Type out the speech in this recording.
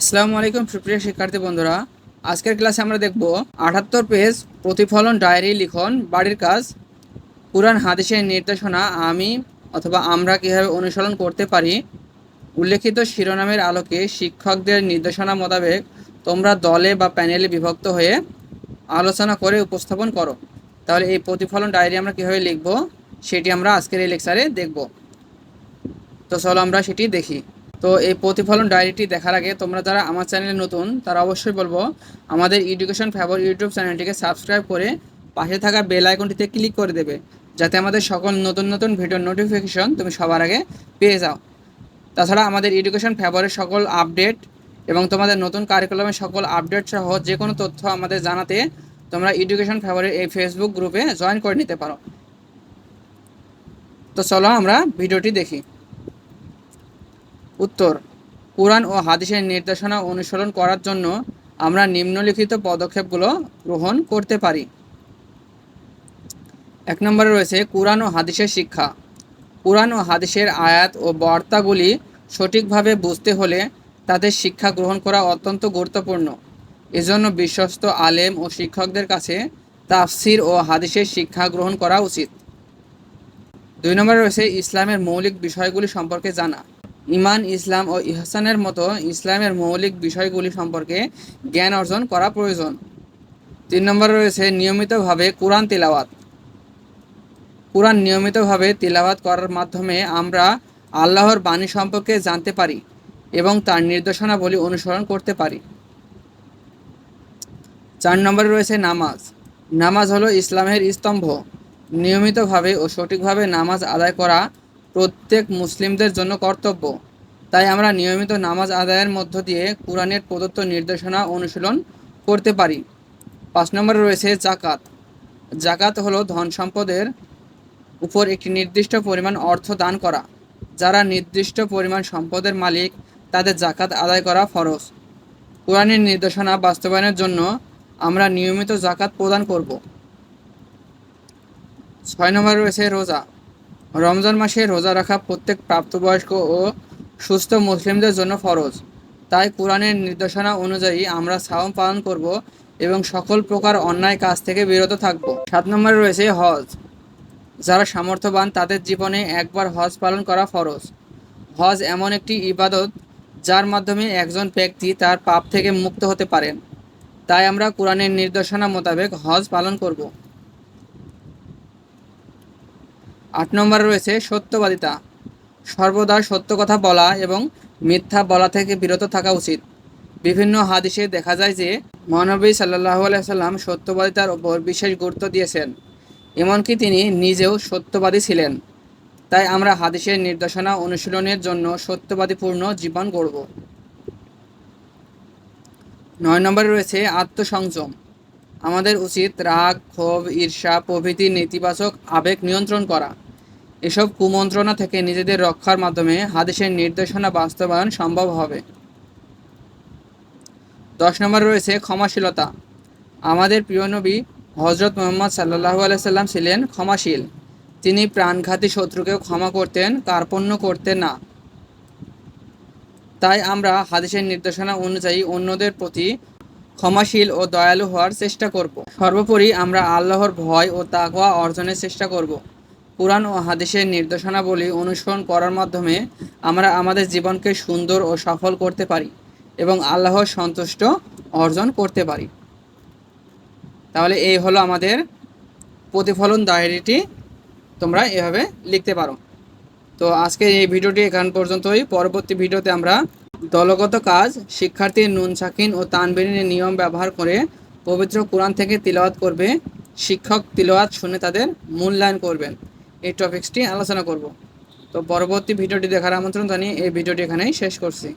আসসালামু আলাইকুম সুপ্রিয় শিক্ষার্থী বন্ধুরা। আজকের ক্লাসে আমরা দেখব আটাত্তর পেজ প্রতিফলন ডায়েরি লিখন, বাড়ির কাজ, কোরআন, হাদিসের নির্দেশনা, আমি অথবা আমরা কীভাবে অনুসরণ করতে পারি। উল্লেখিত শিরোনামের আলোকে শিক্ষকদের নির্দেশনা মোতাবেক তোমরা দলে বা প্যানেলে বিভক্ত হয়ে আলোচনা করে উপস্থাপন করো। তাহলে এই প্রতিফলন ডায়েরি আমরা কীভাবে লিখব, সেটি আমরা আজকের এই লেকচারে দেখব। তো চলো আমরা সেটি দেখি। তো এই প্রতিফলন ডায়েরিটি দেখার আগে তোমরা যারা আমার চ্যানেলে নতুন, তারা অবশ্যই বলব আমাদের এডুকেশন ফেভার ইউটিউব চ্যানেলটিকে সাবস্ক্রাইব করে পাশে থাকা বেল আইকনটিতে ক্লিক করে দেবে, যাতে আমাদের সকল নতুন নতুন ভিডিওর নোটিফিকেশন তুমি সবার আগে পেয়ে যাও। তাছাড়া আমাদের এডুকেশন ফেভারের সকল আপডেট এবং তোমাদের নতুন কারিকুলামের সকল আপডেট সহ যে কোনো তথ্য আমাদের জানাতে তোমরা এডুকেশন ফেভারের এই ফেসবুক গ্রুপে জয়েন করে নিতে পারো। তো চলো আমরা ভিডিওটি দেখি। উত্তর, কোরআন ও হাদিসের নির্দেশনা অনুসরণ করার জন্য আমরা নিম্নলিখিত পদক্ষেপগুলো গ্রহণ করতে পারি। এক নম্বরে রয়েছে কোরআন ও হাদিসের শিক্ষা। কোরআন ও হাদিসের আয়াত ও বার্তাগুলি সঠিকভাবে বুঝতে হলে তাদের শিক্ষা গ্রহণ করা অত্যন্ত গুরুত্বপূর্ণ। এজন্য বিশ্বস্ত আলেম ও শিক্ষকদের কাছে তাফসির ও হাদিসের শিক্ষা গ্রহণ করা উচিত। দুই নম্বরে রয়েছে ইসলামের মৌলিক বিষয়গুলি সম্পর্কে জানা। ইমান, ইসলাম ও ইহসানের মতো ইসলামের মৌলিক বিষয়গুলি সম্পর্কে জ্ঞান অর্জন করা প্রয়োজন। তিন নম্বরে রয়েছে নিয়মিতভাবে কোরআন তিলাওয়াত। কোরআন নিয়মিতভাবে তিলাওয়াত করার মাধ্যমে আমরা আল্লাহর বাণী সম্পর্কে জানতে পারি এবং তার নির্দেশনাবলী অনুসরণ করতে পারি। চার নম্বরে রয়েছে নামাজ। নামাজ হলো ইসলামের স্তম্ভ। নিয়মিতভাবে ও সঠিকভাবে নামাজ আদায় করা প্রত্যেক মুসলিমদের জন্য কর্তব্য। তাই আমরা নিয়মিত নামাজ আদায়ের মধ্য দিয়ে কোরআনের প্রদত্ত নির্দেশনা অনুশীলন করতে পারি। পাঁচ নম্বরে রয়েছে জাকাত জাকাত হলো ধন সম্পদের উপর একটি নির্দিষ্ট পরিমাণ অর্থ দান করা, যারা নির্দিষ্ট পরিমাণ সম্পদের মালিক, তাদের জাকাত আদায় করা ফরজ। কোরআনের নির্দেশনা বাস্তবায়নের জন্য আমরা নিয়মিত জাকাত প্রদান করব। ছয় নম্বরে রয়েছে রোজা। রমজান মাসে রোজা রাখা প্রত্যেক প্রাপ্তবয়স্ক ও সুস্থ মুসলিমদের জন্য ফরজ। তাই কোরআনের নির্দেশনা অনুযায়ী আমরা সাওম পালন করব এবং সকল প্রকার অন্যায় কাজ থেকে বিরত থাকব। সাত নম্বরে রয়েছে হজ। যারা সামর্থ্যবান, তাদের জীবনে একবার হজ পালন করা ফরজ। হজ এমন একটি ইবাদত যার মাধ্যমে একজন ব্যক্তি তার পাপ থেকে মুক্ত হতে পারেন। তাই আমরা কোরআনের নির্দেশনা মোতাবেক হজ পালন করব। আট নম্বরে রয়েছে সত্যবাদিতা। সর্বদা সত্য কথা বলা এবং মিথ্যা বলা থেকে বিরত থাকা উচিত। বিভিন্ন হাদিসে দেখা যায় যে, মহানবী সাল্লাহ আলাইসাল্লাম সত্যবাদিতার ওপর বিশেষ গুরুত্ব দিয়েছেন, এমনকি তিনি নিজেও সত্যবাদী ছিলেন। তাই আমরা হাদিসের নির্দেশনা অনুশীলনের জন্য সত্যবাদীপূর্ণ জীবন গড়ব। নয় নম্বরে রয়েছে আত্মসংযম। আমাদের উচিত রাগ, ক্ষোভ, ঈর্ষা প্রভৃতি নেতিবাচক আবেগ নিয়ন্ত্রণ করা। এসব কুমন্ত্রণা থেকে নিজেদের রক্ষার মাধ্যমে হাদিসের নির্দেশনা বাস্তবায়ন সম্ভব হবে। দশ নম্বরে রয়েছে ক্ষমাশীলতা। আমাদের প্রিয় নবী হজরত মোহাম্মদ সাল্লাহু আলাইসাল্লাম ছিলেন ক্ষমাশীল। তিনি প্রাণঘাতী শত্রুকেও ক্ষমা করতেন, কার্পণ্য করতেন না। তাই আমরা হাদিসের নির্দেশনা অনুযায়ী অন্যদের প্রতি ক্ষমাশীল ও দয়ালু হওয়ার চেষ্টা করব। সর্বোপরি আমরা আল্লাহর ভয় ও তাকওয়া অর্জনের চেষ্টা করব। কোরআন ও হাদিসের নির্দেশনাবলী অনুসরণ করার মাধ্যমে আমরা আমাদের জীবনকে সুন্দর ও সফল করতে পারি এবং আল্লাহর সন্তুষ্ট অর্জন করতে পারি। তাহলে এই হলো আমাদের প্রতিফলন ডায়েরিটি। তোমরা এভাবে লিখতে পারো। তো আজকে এই ভিডিওটি এখান পর্যন্তই। পরবর্তী ভিডিওতে আমরা দলগত কাজ, শিক্ষার্থীর নুন সাকিন ও তানবিনের নিয়ম ব্যবহার করে পবিত্র কোরআন থেকে তিলাওয়াত করবে। শিক্ষক তিলাওয়াত শুনে তাদের মূল্যায়ন করবেন। এই টপিক্সটি আলোচনা করব। তো পরবর্তী ভিডিওটি দেখার আমন্ত্রণ জানিয়ে এই ভিডিওটি এখানেই শেষ করছি।